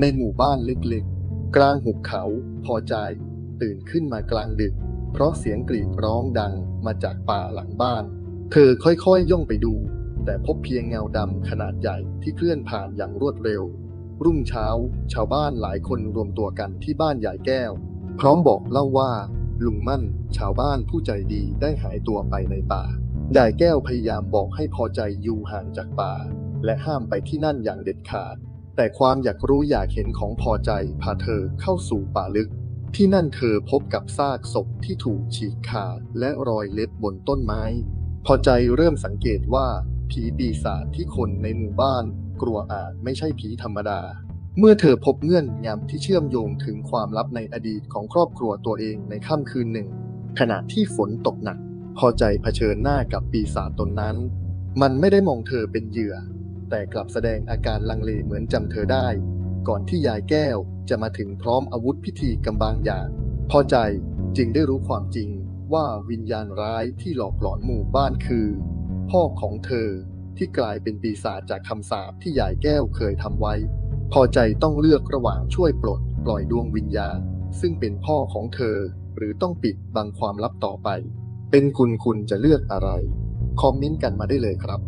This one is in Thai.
ในหมู่บ้านเล็กๆ กลางหุบเขาพอใจ ตื่นขึ้นมากลางดึก เพราะเสียงกรีดร้องดังมาจากป่าหลังบ้าน เธอค่อยๆย่องไปดู แต่พบเพียงเงาดำขนาดใหญ่ที่เคลื่อนผ่านอย่างรวดเร็ว รุ่งเช้า ชาวบ้านหลายคนรวมตัวกันที่บ้านยายแก้ว พร้อมบอกเล่าว่า ลุงมั่น ชาวบ้านผู้ใจดีได้หายตัวไปในป่ายายแก้วพยายามบอกให้พอใจอยู่ห่างจากป่า และห้ามไปที่นั่นอย่างเด็ดขาด แต่ความอยากรู้อยากเห็นของพอใจพาเธอเข้าสู่ป่าลึก ที่นั่นเธอพบกับซากศพที่ถูกฉีกขาดและรอยเล็บบนต้นไม้ พอใจเริ่มสังเกตว่าผีปีศาจที่คนในหมู่บ้าน กลัวอาจไม่ใช่ผีธรรมดา เมื่อเธอพบเงื่อนงำที่เชื่อมโยงถึงความลับในอดีตของครอบครัวตัวเองในค่ำคืนหนึ่ง ขณะที่ฝนตกหนัก พอใจเผชิญหน้ากับปีศาจตนนั้น มันไม่ได้มองเธอเป็นเหยื่อ แต่กลับแสดงอาการลังเลเหมือนจำเธอได้ ก่อนที่ยายแก้วจะมาถึงพร้อมอาวุธพิธีกำบางอย่าง พอใจจึงได้รู้ความจริงว่าวิญญาณร้ายที่หลอกหลอนหมู่บ้านคือ พ่อของเธอที่กลายเป็นปีศาจจากคำสาปที่ยายแก้วเคยทำไว้ พอใจต้องเลือกระหว่างช่วยปลดปล่อยดวงวิญญาณ ซึ่งเป็นพ่อของเธอ หรือต้องปิดบังความลับต่อไป เป็นคุณคุณจะเลือกอะไร คอมเมนต์กันมาได้เลยครับ